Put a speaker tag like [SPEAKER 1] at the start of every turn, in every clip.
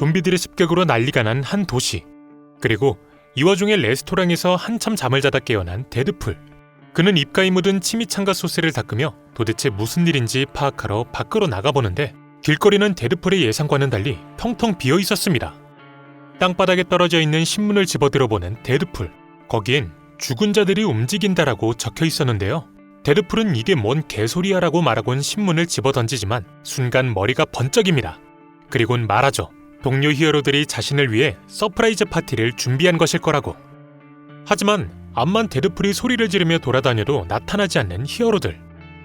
[SPEAKER 1] 좀비들의 습격으로 난리가 난 한 도시. 그리고 이 와중에 레스토랑에서 한참 잠을 자다 깨어난 데드풀. 그는 입가에 묻은 치미창가 소스를 닦으며 도대체 무슨 일인지 파악하러 밖으로 나가보는데 길거리는 데드풀의 예상과는 달리 텅텅 비어 있었습니다. 땅바닥에 떨어져 있는 신문을 집어들어보는 데드풀. 거기엔 죽은 자들이 움직인다라고 적혀 있었는데요. 데드풀은 이게 뭔 개소리야라고 말하곤 신문을 집어던지지만 순간 머리가 번쩍입니다. 그리곤 말하죠. 동료 히어로들이 자신을 위해 서프라이즈 파티를 준비한 것일 거라고. 하지만 암만 데드풀이 소리를 지르며 돌아다녀도 나타나지 않는 히어로들.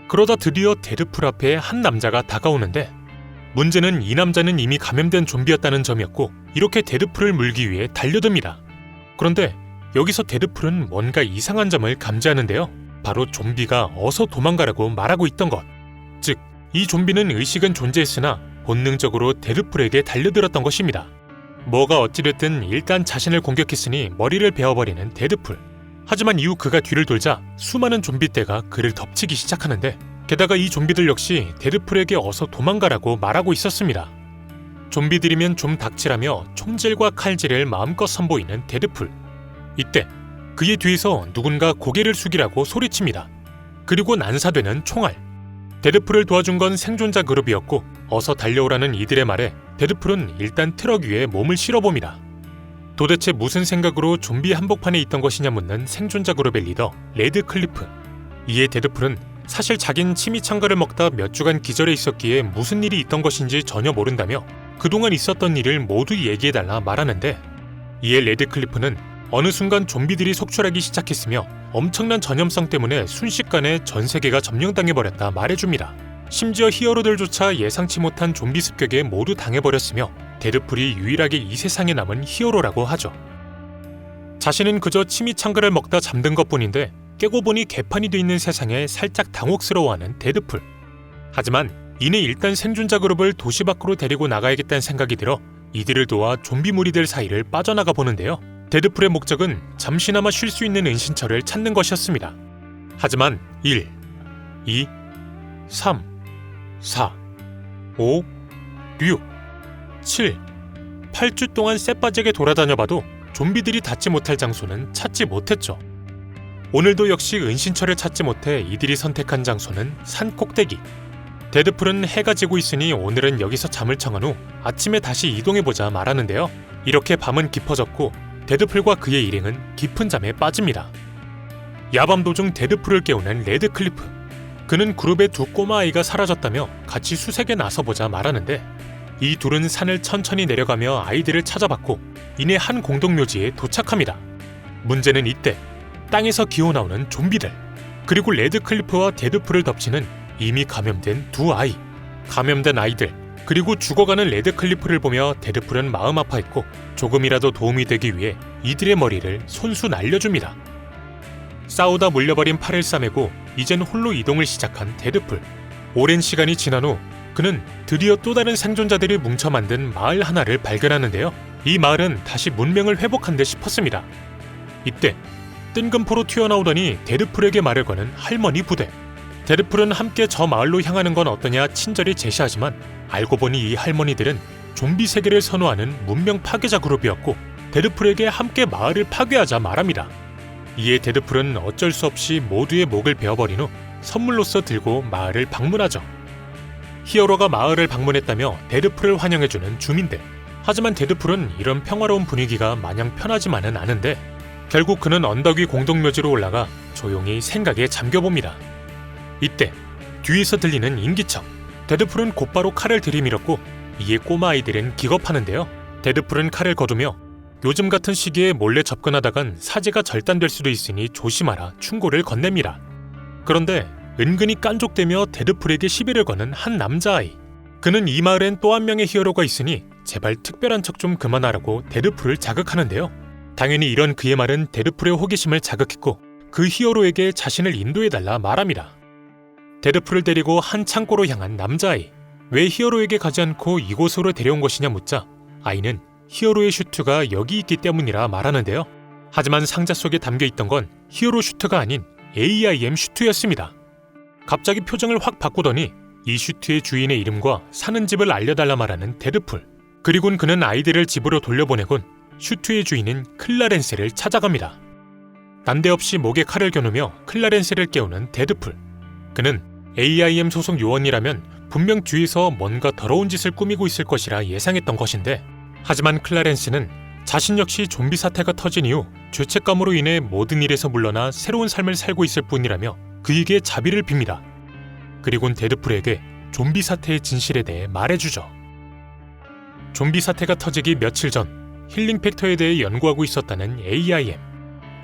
[SPEAKER 1] 그러다 드디어 데드풀 앞에 한 남자가 다가오는데 문제는 이 남자는 이미 감염된 좀비였다는 점이었고 이렇게 데드풀을 물기 위해 달려듭니다. 그런데 여기서 데드풀은 뭔가 이상한 점을 감지하는데요. 바로 좀비가 어서 도망가라고 말하고 있던 것. 즉, 이 좀비는 의식은 존재했으나 본능적으로 데드풀에게 달려들었던 것입니다. 뭐가 어찌됐든 일단 자신을 공격했으니 머리를 베어버리는 데드풀. 하지만 이후 그가 뒤를 돌자 수많은 좀비 떼가 그를 덮치기 시작하는데 게다가 이 좀비들 역시 데드풀에게 어서 도망가라고 말하고 있었습니다. 좀비들이면 좀 닥치라며 총질과 칼질을 마음껏 선보이는 데드풀. 이때 그의 뒤에서 누군가 고개를 숙이라고 소리칩니다. 그리고 난사되는 총알. 데드풀을 도와준 건 생존자 그룹이었고 어서 달려오라는 이들의 말에 데드풀은 일단 트럭 위에 몸을 실어봅니다. 도대체 무슨 생각으로 좀비 한복판에 있던 것이냐 묻는 생존자 그룹의 리더 레드 클리프. 이에 데드풀은 사실 자긴 치미창가를 먹다 몇 주간 기절해 있었기에 무슨 일이 있던 것인지 전혀 모른다며 그동안 있었던 일을 모두 얘기해달라 말하는데 이에 레드 클리프는 어느 순간 좀비들이 속출하기 시작했으며 엄청난 전염성 때문에 순식간에 전 세계가 점령당해버렸다 말해줍니다. 심지어 히어로들조차 예상치 못한 좀비 습격에 모두 당해버렸으며 데드풀이 유일하게 이 세상에 남은 히어로라고 하죠. 자신은 그저 치미창가를 먹다 잠든 것 뿐인데 깨고 보니 개판이 돼 있는 세상에 살짝 당혹스러워하는 데드풀. 하지만 이내 일단 생존자 그룹을 도시 밖으로 데리고 나가야겠다는 생각이 들어 이들을 도와 좀비 무리들 사이를 빠져나가 보는데요. 데드풀의 목적은 잠시나마 쉴 수 있는 은신처를 찾는 것이었습니다. 하지만 1, 2, 3, 4, 5, 6, 7, 8주 동안 쎄빠지게 돌아다녀봐도 좀비들이 닿지 못할 장소는 찾지 못했죠. 오늘도 역시 은신처를 찾지 못해 이들이 선택한 장소는 산 꼭대기. 데드풀은 해가 지고 있으니 오늘은 여기서 잠을 청한 후 아침에 다시 이동해보자 말하는데요. 이렇게 밤은 깊어졌고 데드풀과 그의 일행은 깊은 잠에 빠집니다. 야밤 도중 데드풀을 깨우는 레드 클리프. 그는 그룹의 두 꼬마 아이가 사라졌다며 같이 수색에 나서보자 말하는데 이 둘은 산을 천천히 내려가며 아이들을 찾아봤고 이내 한 공동묘지에 도착합니다. 문제는 이때 땅에서 기어나오는 좀비들 그리고 레드 클리프와 데드풀을 덮치는 이미 감염된 두 아이 감염된 아이들 그리고 죽어가는 레드 클리프를 보며 데드풀은 마음 아파했고 조금이라도 도움이 되기 위해 이들의 머리를 손수 날려줍니다. 싸우다 물려버린 팔을 싸매고 이젠 홀로 이동을 시작한 데드풀. 오랜 시간이 지난 후 그는 드디어 또 다른 생존자들이 뭉쳐 만든 마을 하나를 발견하는데요. 이 마을은 다시 문명을 회복한 듯 싶었습니다. 이때 뜬금포로 튀어나오더니 데드풀에게 말을 거는 할머니 부대. 데드풀은 함께 저 마을로 향하는 건 어떠냐 친절히 제시하지만 알고 보니 이 할머니들은 좀비 세계를 선호하는 문명 파괴자 그룹이었고 데드풀에게 함께 마을을 파괴하자 말합니다. 이에 데드풀은 어쩔 수 없이 모두의 목을 베어버린 후 선물로서 들고 마을을 방문하죠. 히어로가 마을을 방문했다며 데드풀을 환영해주는 주민들. 하지만 데드풀은 이런 평화로운 분위기가 마냥 편하지만은 않은데 결국 그는 언덕 위 공동묘지로 올라가 조용히 생각에 잠겨봅니다. 이때 뒤에서 들리는 인기척. 데드풀은 곧바로 칼을 들이밀었고 이에 꼬마 아이들은 기겁하는데요. 데드풀은 칼을 거두며 요즘 같은 시기에 몰래 접근하다간 사지가 절단될 수도 있으니 조심하라 충고를 건넵니다. 그런데 은근히 깐족대며 데드풀에게 시비를 거는 한 남자아이. 그는 이 마을엔 또 한 명의 히어로가 있으니 제발 특별한 척 좀 그만하라고 데드풀을 자극하는데요. 당연히 이런 그의 말은 데드풀의 호기심을 자극했고 그 히어로에게 자신을 인도해달라 말합니다. 데드풀을 데리고 한 창고로 향한 남자아이. 왜 히어로에게 가지 않고 이곳으로 데려온 것이냐 묻자 아이는 히어로의 슈트가 여기 있기 때문이라 말하는데요. 하지만 상자 속에 담겨 있던 건 히어로 슈트가 아닌 AIM 슈트였습니다. 갑자기 표정을 확 바꾸더니 이 슈트의 주인의 이름과 사는 집을 알려달라 말하는 데드풀. 그리곤 그는 아이들을 집으로 돌려보내곤 슈트의 주인인 클라렌스를 찾아갑니다. 난데없이 목에 칼을 겨누며 클라렌스를 깨우는 데드풀. 그는 AIM 소속 요원이라면 분명 뒤에서 뭔가 더러운 짓을 꾸미고 있을 것이라 예상했던 것인데 하지만 클라렌스는 자신 역시 좀비 사태가 터진 이후 죄책감으로 인해 모든 일에서 물러나 새로운 삶을 살고 있을 뿐이라며 그에게 자비를 빕니다. 그리곤 데드풀에게 좀비 사태의 진실에 대해 말해주죠. 좀비 사태가 터지기 며칠 전 힐링 팩터에 대해 연구하고 있었다는 AIM.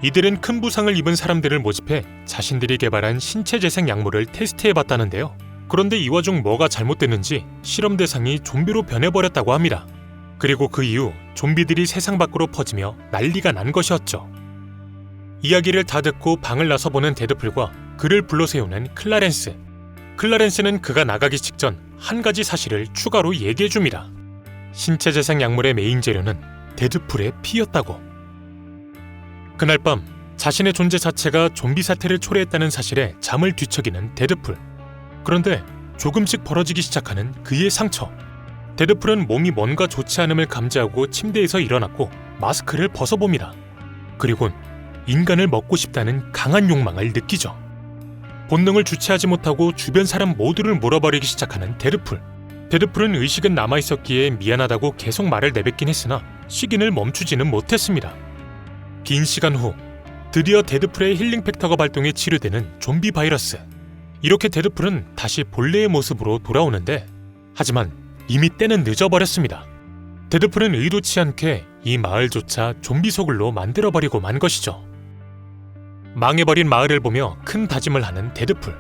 [SPEAKER 1] 이들은 큰 부상을 입은 사람들을 모집해 자신들이 개발한 신체 재생 약물을 테스트해 봤다는데요. 그런데 이 와중 뭐가 잘못됐는지 실험 대상이 좀비로 변해버렸다고 합니다. 그리고 그 이후 좀비들이 세상 밖으로 퍼지며 난리가 난 것이었죠. 이야기를 다 듣고 방을 나서 보는 데드풀과 그를 불러 세우는 클라렌스. 클라렌스는 그가 나가기 직전 한 가지 사실을 추가로 얘기해 줍니다. 신체 재생 약물의 메인 재료는 데드풀의 피였다고. 그날 밤 자신의 존재 자체가 좀비 사태를 초래했다는 사실에 잠을 뒤척이는 데드풀. 그런데 조금씩 벌어지기 시작하는 그의 상처. 데드풀은 몸이 뭔가 좋지 않음을 감지하고 침대에서 일어났고 마스크를 벗어봅니다. 그리곤 인간을 먹고 싶다는 강한 욕망을 느끼죠. 본능을 주체하지 못하고 주변 사람 모두를 몰아버리기 시작하는 데드풀. 데드풀은 의식은 남아있었기에 미안하다고 계속 말을 내뱉긴 했으나 시긴을 멈추지는 못했습니다. 긴 시간 후 드디어 데드풀의 힐링 팩터가 발동해 치료되는 좀비 바이러스. 이렇게 데드풀은 다시 본래의 모습으로 돌아오는데 하지만 이미 때는 늦어버렸습니다. 데드풀은 의도치 않게 이 마을조차 좀비 소굴로 만들어버리고 만 것이죠. 망해버린 마을을 보며 큰 다짐을 하는 데드풀.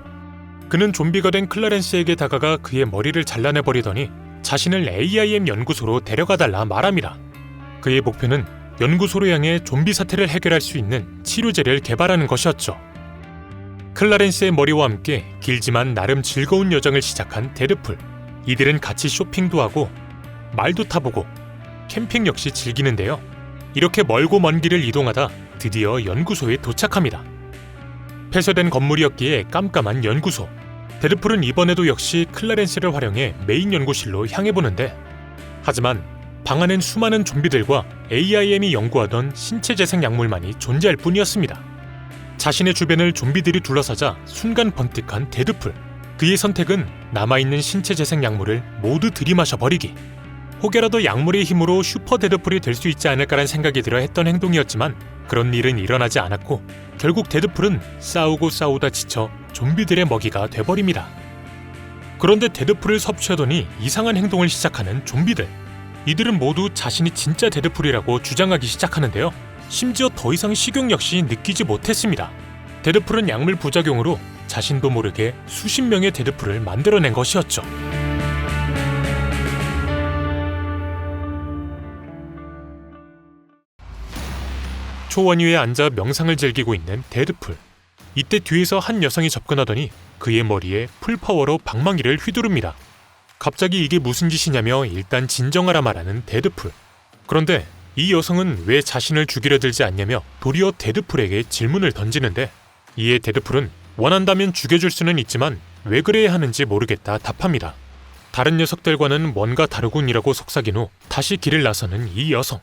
[SPEAKER 1] 그는 좀비가 된 클라렌스에게 다가가 그의 머리를 잘라내버리더니 자신을 AIM 연구소로 데려가달라 말합니다. 그의 목표는 연구소로 향해 좀비 사태를 해결할 수 있는 치료제를 개발하는 것이었죠. 클라렌스의 머리와 함께 길지만 나름 즐거운 여정을 시작한 데드풀. 이들은 같이 쇼핑도 하고 말도 타보고 캠핑 역시 즐기는데요. 이렇게 멀고 먼 길을 이동하다 드디어 연구소에 도착합니다. 폐쇄된 건물이었기에 깜깜한 연구소. 데드풀은 이번에도 역시 클라렌스를 활용해 메인 연구실로 향해 보는데 하지만 방 안엔 수많은 좀비들과 AIM이 연구하던 신체 재생 약물만이 존재할 뿐이었습니다. 자신의 주변을 좀비들이 둘러싸자 순간 번뜩한 데드풀. 그의 선택은 남아있는 신체 재생 약물을 모두 들이마셔 버리기. 혹여라도 약물의 힘으로 슈퍼 데드풀이 될 수 있지 않을까란 생각이 들어 했던 행동이었지만 그런 일은 일어나지 않았고 결국 데드풀은 싸우고 싸우다 지쳐 좀비들의 먹이가 돼버립니다. 그런데 데드풀을 섭취하더니 이상한 행동을 시작하는 좀비들. 이들은 모두 자신이 진짜 데드풀이라고 주장하기 시작하는데요. 심지어 더 이상 식욕 역시 느끼지 못했습니다. 데드풀은 약물 부작용으로 자신도 모르게 수십 명의 데드풀을 만들어낸 것이었죠. 초원 위에 앉아 명상을 즐기고 있는 데드풀. 이때 뒤에서 한 여성이 접근하더니 그의 머리에 풀파워로 방망이를 휘두릅니다. 갑자기 이게 무슨 짓이냐며 일단 진정하라 말하는 데드풀. 그런데 이 여성은 왜 자신을 죽이려 들지 않냐며 도리어 데드풀에게 질문을 던지는데 이에 데드풀은 원한다면 죽여줄 수는 있지만 왜 그래야 하는지 모르겠다 답합니다. 다른 녀석들과는 뭔가 다르군이라고 속삭인 후 다시 길을 나서는 이 여성.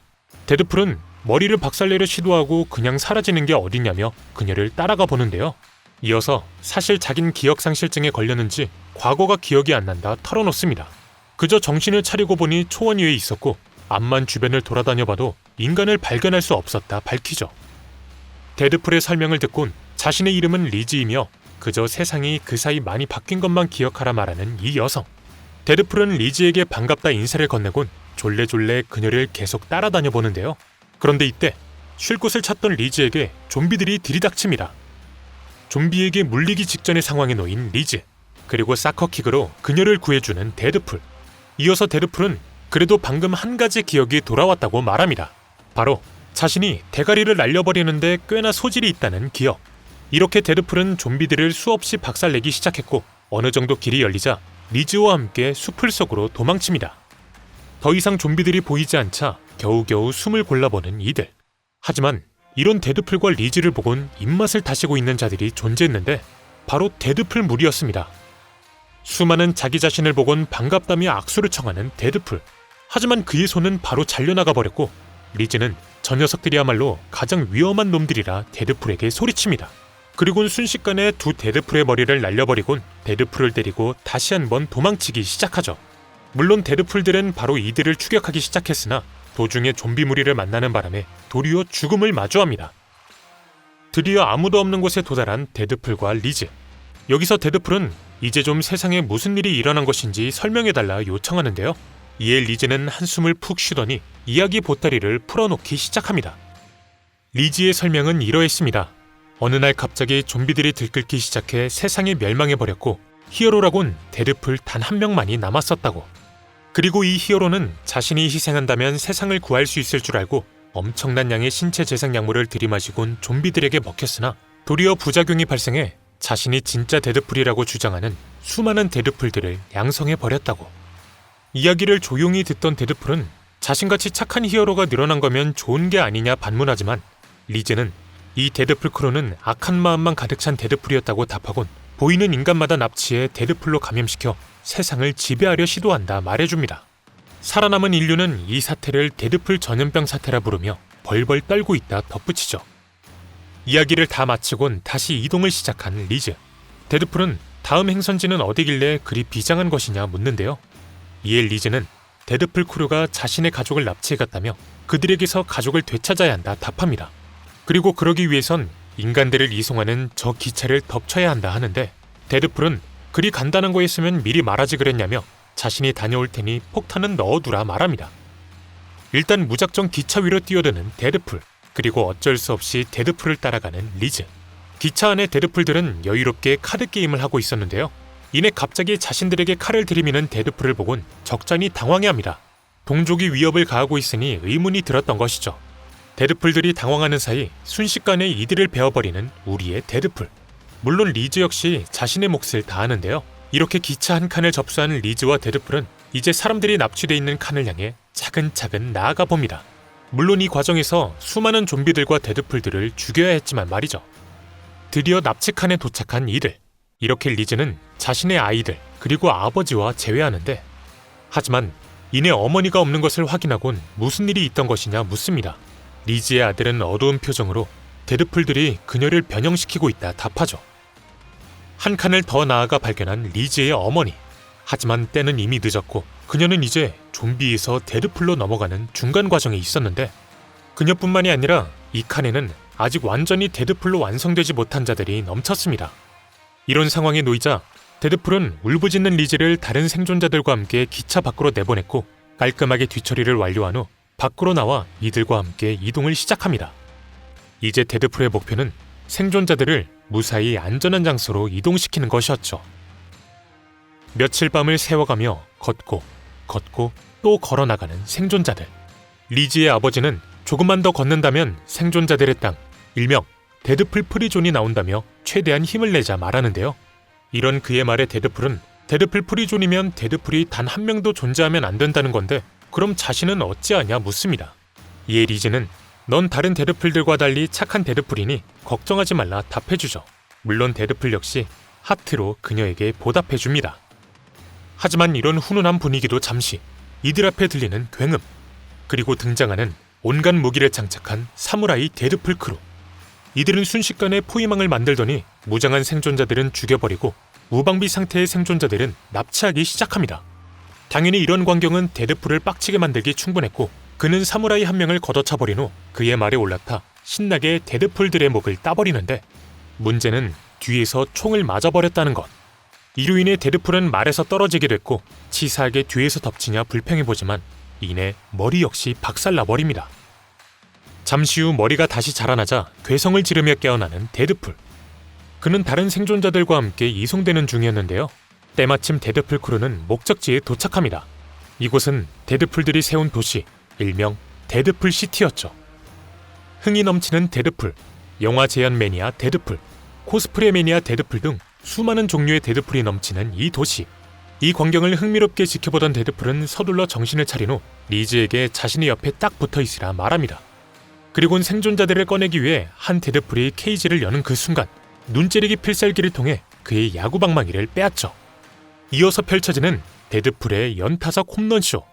[SPEAKER 1] 데드풀은 머리를 박살내려 시도하고 그냥 사라지는 게 어디냐며 그녀를 따라가 보는데요. 이어서 사실 자긴 기억상실증에 걸렸는지 과거가 기억이 안 난다 털어놓습니다. 그저 정신을 차리고 보니 초원 위에 있었고 앞만 주변을 돌아다녀 봐도 인간을 발견할 수 없었다 밝히죠. 데드풀의 설명을 듣곤 자신의 이름은 리즈이며 그저 세상이 그 사이 많이 바뀐 것만 기억하라 말하는 이 여성. 데드풀은 리즈에게 반갑다 인사를 건네곤 졸래졸래 그녀를 계속 따라다녀 보는데요. 그런데 이때 쉴 곳을 찾던 리즈에게 좀비들이 들이닥칩니다. 좀비에게 물리기 직전의 상황에 놓인 리즈, 그리고 사커킥으로 그녀를 구해주는 데드풀. 이어서 데드풀은 그래도 방금 한 가지 기억이 돌아왔다고 말합니다. 바로 자신이 대가리를 날려버리는데 꽤나 소질이 있다는 기억. 이렇게 데드풀은 좀비들을 수없이 박살내기 시작했고 어느 정도 길이 열리자 리즈와 함께 숲을 속으로 도망칩니다. 더 이상 좀비들이 보이지 않자 겨우겨우 숨을 골라보는 이들. 하지만 이런 데드풀과 리즈를 보곤 입맛을 다시고 있는 자들이 존재했는데 바로 데드풀 무리였습니다. 수많은 자기 자신을 보곤 반갑다며 악수를 청하는 데드풀. 하지만 그의 손은 바로 잘려나가 버렸고 리즈는 저 녀석들이야말로 가장 위험한 놈들이라 데드풀에게 소리칩니다. 그리곤 순식간에 두 데드풀의 머리를 날려버리곤 데드풀을 때리고 다시 한번 도망치기 시작하죠. 물론 데드풀들은 바로 이들을 추격하기 시작했으나 도중에 좀비 무리를 만나는 바람에 도리어 죽음을 마주합니다. 드디어 아무도 없는 곳에 도달한 데드풀과 리즈. 여기서 데드풀은 이제 좀 세상에 무슨 일이 일어난 것인지 설명해달라 요청하는데요. 이에 리즈는 한숨을 푹 쉬더니 이야기 보따리를 풀어놓기 시작합니다. 리즈의 설명은 이러했습니다. 어느 날 갑자기 좀비들이 들끓기 시작해 세상이 멸망해버렸고 히어로라곤 데드풀 단 한 명만이 남았었다고. 그리고 이 히어로는 자신이 희생한다면 세상을 구할 수 있을 줄 알고 엄청난 양의 신체 재생 약물을 들이마시곤 좀비들에게 먹혔으나 도리어 부작용이 발생해 자신이 진짜 데드풀이라고 주장하는 수많은 데드풀들을 양성해 버렸다고. 이야기를 조용히 듣던 데드풀은 자신같이 착한 히어로가 늘어난 거면 좋은 게 아니냐 반문하지만 리즈는 이 데드풀 크루는 악한 마음만 가득 찬 데드풀이었다고 답하곤 보이는 인간마다 납치해 데드풀로 감염시켜 세상을 지배하려 시도한다 말해줍니다. 살아남은 인류는 이 사태를 데드풀 전염병 사태라 부르며 벌벌 떨고 있다 덧붙이죠. 이야기를 다 마치곤 다시 이동을 시작한 리즈. 데드풀은 다음 행선지는 어디길래 그리 비장한 것이냐 묻는데요. 이에 리즈는 데드풀 크루가 자신의 가족을 납치해갔다며 그들에게서 가족을 되찾아야 한다 답합니다. 그리고 그러기 위해선 인간들을 이송하는 저 기차를 덮쳐야 한다 하는데 데드풀은 그리 간단한 거였으면 미리 말하지 그랬냐며 자신이 다녀올 테니 폭탄은 넣어두라 말합니다. 일단 무작정 기차 위로 뛰어드는 데드풀 그리고 어쩔 수 없이 데드풀을 따라가는 리즈. 기차 안의 데드풀들은 여유롭게 카드 게임을 하고 있었는데요. 이내 갑자기 자신들에게 칼을 들이미는 데드풀을 보곤 적잖이 당황해합니다. 동족이 위협을 가하고 있으니 의문이 들었던 것이죠. 데드풀들이 당황하는 사이 순식간에 이들을 베어버리는 우리의 데드풀. 물론 리즈 역시 자신의 몫을 다하는데요. 이렇게 기차 한 칸을 접수한 리즈와 데드풀은 이제 사람들이 납치돼 있는 칸을 향해 차근차근 나아가 봅니다. 물론 이 과정에서 수많은 좀비들과 데드풀들을 죽여야 했지만 말이죠. 드디어 납치 칸에 도착한 이들. 이렇게 리즈는 자신의 아이들 그리고 아버지와 재회하는데 하지만 이내 어머니가 없는 것을 확인하곤 무슨 일이 있던 것이냐 묻습니다. 리즈의 아들은 어두운 표정으로 데드풀들이 그녀를 변형시키고 있다 답하죠. 한 칸을 더 나아가 발견한 리즈의 어머니. 하지만 때는 이미 늦었고 그녀는 이제 좀비에서 데드풀로 넘어가는 중간 과정에 있었는데 그녀뿐만이 아니라 이 칸에는 아직 완전히 데드풀로 완성되지 못한 자들이 넘쳤습니다. 이런 상황에 놓이자 데드풀은 울부짖는 리즈를 다른 생존자들과 함께 기차 밖으로 내보냈고 깔끔하게 뒤처리를 완료한 후 밖으로 나와 이들과 함께 이동을 시작합니다. 이제 데드풀의 목표는 생존자들을 무사히 안전한 장소로 이동시키는 것이었죠. 며칠 밤을 세워가며 걷고 걷고 또 걸어나가는 생존자들. 리즈의 아버지는 조금만 더 걷는다면 생존자들의 땅, 일명 데드풀 프리존이 나온다며 최대한 힘을 내자 말하는데요. 이런 그의 말에 데드풀은 데드풀 프리존이면 데드풀이 단 한 명도 존재하면 안 된다는 건데 그럼 자신은 어찌하냐 묻습니다. 이에 리즈는 넌 다른 데드풀들과 달리 착한 데드풀이니 걱정하지 말라 답해주죠. 물론 데드풀 역시 하트로 그녀에게 보답해줍니다. 하지만 이런 훈훈한 분위기도 잠시 이들 앞에 들리는 굉음 그리고 등장하는 온갖 무기를 장착한 사무라이 데드풀 크루 이들은 순식간에 포위망을 만들더니 무장한 생존자들은 죽여버리고 무방비 상태의 생존자들은 납치하기 시작합니다. 당연히 이런 광경은 데드풀을 빡치게 만들기 충분했고 그는 사무라이 한 명을 걷어차버린 후 그의 말에 올라타 신나게 데드풀들의 목을 따버리는데 문제는 뒤에서 총을 맞아버렸다는 것. 이로 인해 데드풀은 말에서 떨어지게 됐고 치사하게 뒤에서 덮치냐 불평해보지만 이내 머리 역시 박살나버립니다. 잠시 후 머리가 다시 자라나자 괴성을 지르며 깨어나는 데드풀. 그는 다른 생존자들과 함께 이송되는 중이었는데요. 때마침 데드풀 크루는 목적지에 도착합니다. 이곳은 데드풀들이 세운 도시, 일명 데드풀 시티였죠. 흥이 넘치는 데드풀, 영화 제한 매니아 데드풀, 코스프레 매니아 데드풀 등 수많은 종류의 데드풀이 넘치는 이 도시. 이 광경을 흥미롭게 지켜보던 데드풀은 서둘러 정신을 차린 후 리즈에게 자신의 옆에 딱 붙어 있으라 말합니다. 그리곤 생존자들을 꺼내기 위해 한 데드풀이 케이지를 여는 그 순간 눈찌르기 필살기를 통해 그의 야구방망이를 빼앗죠. 이어서 펼쳐지는 데드풀의 연타석 홈런쇼.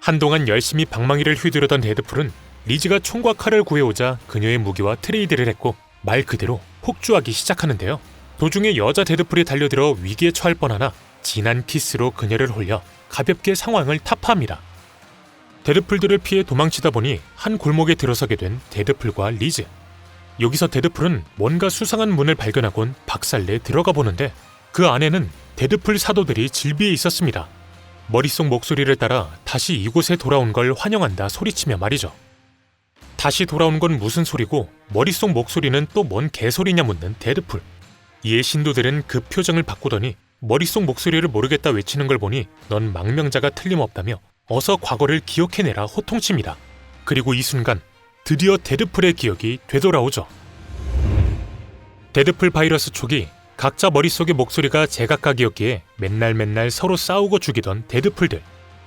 [SPEAKER 1] 한동안 열심히 방망이를 휘두르던 데드풀은 리즈가 총과 칼을 구해오자 그녀의 무기와 트레이드를 했고 말 그대로 폭주하기 시작하는데요. 도중에 여자 데드풀이 달려들어 위기에 처할 뻔하나 진한 키스로 그녀를 홀려 가볍게 상황을 타파합니다. 데드풀들을 피해 도망치다 보니 한 골목에 들어서게 된 데드풀과 리즈. 여기서 데드풀은 뭔가 수상한 문을 발견하곤 박살내 들어가 보는데 그 안에는 데드풀 사도들이 질비해 있었습니다. 머릿속 목소리를 따라 다시 이곳에 돌아온 걸 환영한다 소리치며 말이죠. 다시 돌아온 건 무슨 소리고 머릿속 목소리는 또 뭔 개소리냐 묻는 데드풀. 이에 신도들은 그 표정을 바꾸더니 머릿속 목소리를 모르겠다 외치는 걸 보니 넌 망명자가 틀림없다며 어서 과거를 기억해내라 호통칩니다. 그리고 이 순간 드디어 데드풀의 기억이 되돌아오죠. 데드풀 바이러스 초기 각자 머릿속의 목소리가 제각각이었기에 맨날 맨날 서로 싸우고 죽이던 데드풀들.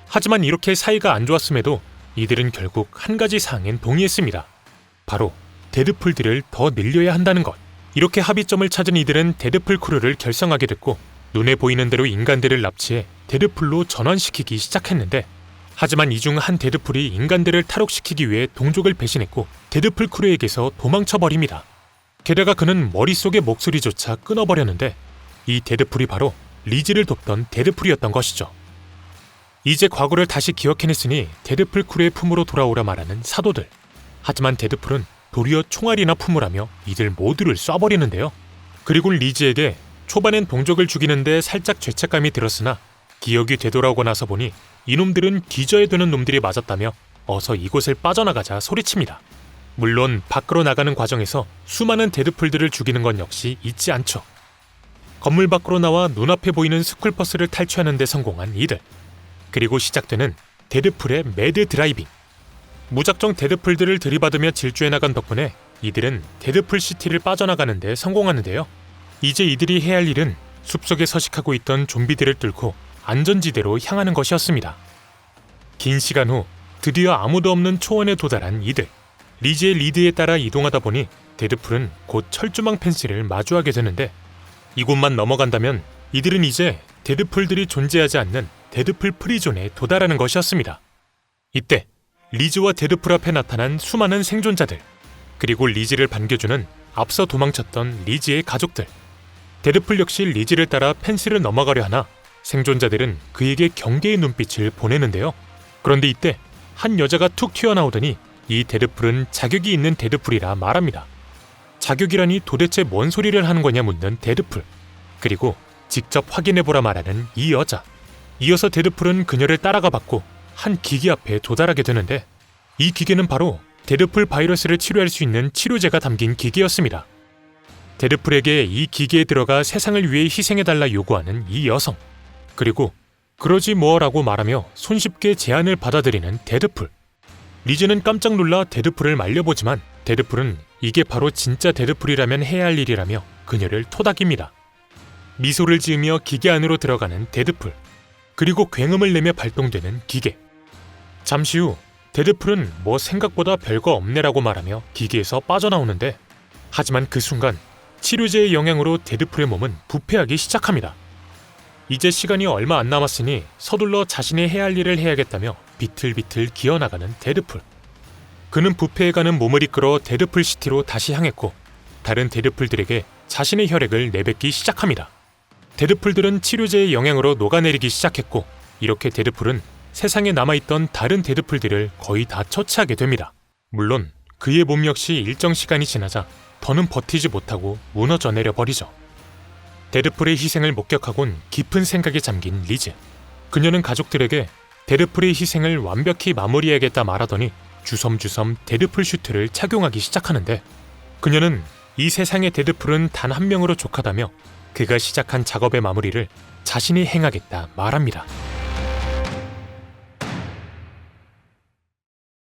[SPEAKER 1] 하지만 이렇게 사이가 안 좋았음에도 이들은 결국 한 가지 사항엔 동의했습니다. 바로 데드풀들을 더 늘려야 한다는 것. 이렇게 합의점을 찾은 이들은 데드풀 크루를 결성하게 됐고 눈에 보이는 대로 인간들을 납치해 데드풀로 전환시키기 시작했는데 하지만 이 중 한 데드풀이 인간들을 탈옥시키기 위해 동족을 배신했고 데드풀 크루에게서 도망쳐 버립니다. 게다가 그는 머릿속의 목소리조차 끊어버렸는데 이 데드풀이 바로 리즈를 돕던 데드풀이었던 것이죠. 이제 과거를 다시 기억해냈으니 데드풀 크루의 품으로 돌아오라 말하는 사도들. 하지만 데드풀은 도리어 총알이나 품으라며 이들 모두를 쏴버리는데요. 그리고 리즈에게 초반엔 동족을 죽이는데 살짝 죄책감이 들었으나 기억이 되돌아오고 나서 보니 이놈들은 뒤져야 되는 놈들이 맞았다며 어서 이곳을 빠져나가자 소리칩니다. 물론 밖으로 나가는 과정에서 수많은 데드풀들을 죽이는 건 역시 잊지 않죠. 건물 밖으로 나와 눈앞에 보이는 스쿨버스를 탈취하는 데 성공한 이들. 그리고 시작되는 데드풀의 매드 드라이빙. 무작정 데드풀들을 들이받으며 질주해 나간 덕분에 이들은 데드풀 시티를 빠져나가는 데 성공하는데요. 이제 이들이 해야 할 일은 숲속에 서식하고 있던 좀비들을 뚫고 안전지대로 향하는 것이었습니다. 긴 시간 후 드디어 아무도 없는 초원에 도달한 이들. 리즈의 리드에 따라 이동하다 보니 데드풀은 곧 철조망 펜스를 마주하게 되는데 이곳만 넘어간다면 이들은 이제 데드풀들이 존재하지 않는 데드풀 프리존에 도달하는 것이었습니다. 이때 리즈와 데드풀 앞에 나타난 수많은 생존자들 그리고 리즈를 반겨주는 앞서 도망쳤던 리즈의 가족들 데드풀 역시 리즈를 따라 펜스를 넘어가려 하나 생존자들은 그에게 경계의 눈빛을 보내는데요. 그런데 이때 한 여자가 툭 튀어나오더니 이 데드풀은 자격이 있는 데드풀이라 말합니다. 자격이라니 도대체 뭔 소리를 하는 거냐 묻는 데드풀. 그리고 직접 확인해보라 말하는 이 여자. 이어서 데드풀은 그녀를 따라가 봤고 한 기계 앞에 도달하게 되는데 이 기계는 바로 데드풀 바이러스를 치료할 수 있는 치료제가 담긴 기계였습니다. 데드풀에게 이 기계에 들어가 세상을 위해 희생해달라 요구하는 이 여성. 그리고 그러지 뭐라고 말하며 손쉽게 제안을 받아들이는 데드풀. 리즈는 깜짝 놀라 데드풀을 말려보지만 데드풀은 이게 바로 진짜 데드풀이라면 해야 할 일이라며 그녀를 토닥입니다. 미소를 지으며 기계 안으로 들어가는 데드풀. 그리고 굉음을 내며 발동되는 기계. 잠시 후 데드풀은 뭐 생각보다 별거 없네라고 말하며 기계에서 빠져나오는데 하지만 그 순간 치료제의 영향으로 데드풀의 몸은 부패하기 시작합니다. 이제 시간이 얼마 안 남았으니 서둘러 자신이 해야 할 일을 해야겠다며 비틀비틀 기어나가는 데드풀. 그는 부패해가는 몸을 이끌어 데드풀 시티로 다시 향했고 다른 데드풀들에게 자신의 혈액을 내뱉기 시작합니다. 데드풀들은 치료제의 영향으로 녹아내리기 시작했고 이렇게 데드풀은 세상에 남아있던 다른 데드풀들을 거의 다 처치하게 됩니다. 물론 그의 몸 역시 일정 시간이 지나자 더는 버티지 못하고 무너져 내려 버리죠. 데드풀의 희생을 목격하곤 깊은 생각에 잠긴 리즈. 그녀는 가족들에게 데드풀의 희생을 완벽히 마무리해야겠다 말하더니 주섬주섬 데드풀 슈트를 착용하기 시작하는데 그녀는 이 세상의 데드풀은 단 한 명으로 족하다며 그가 시작한 작업의 마무리를 자신이 행하겠다 말합니다.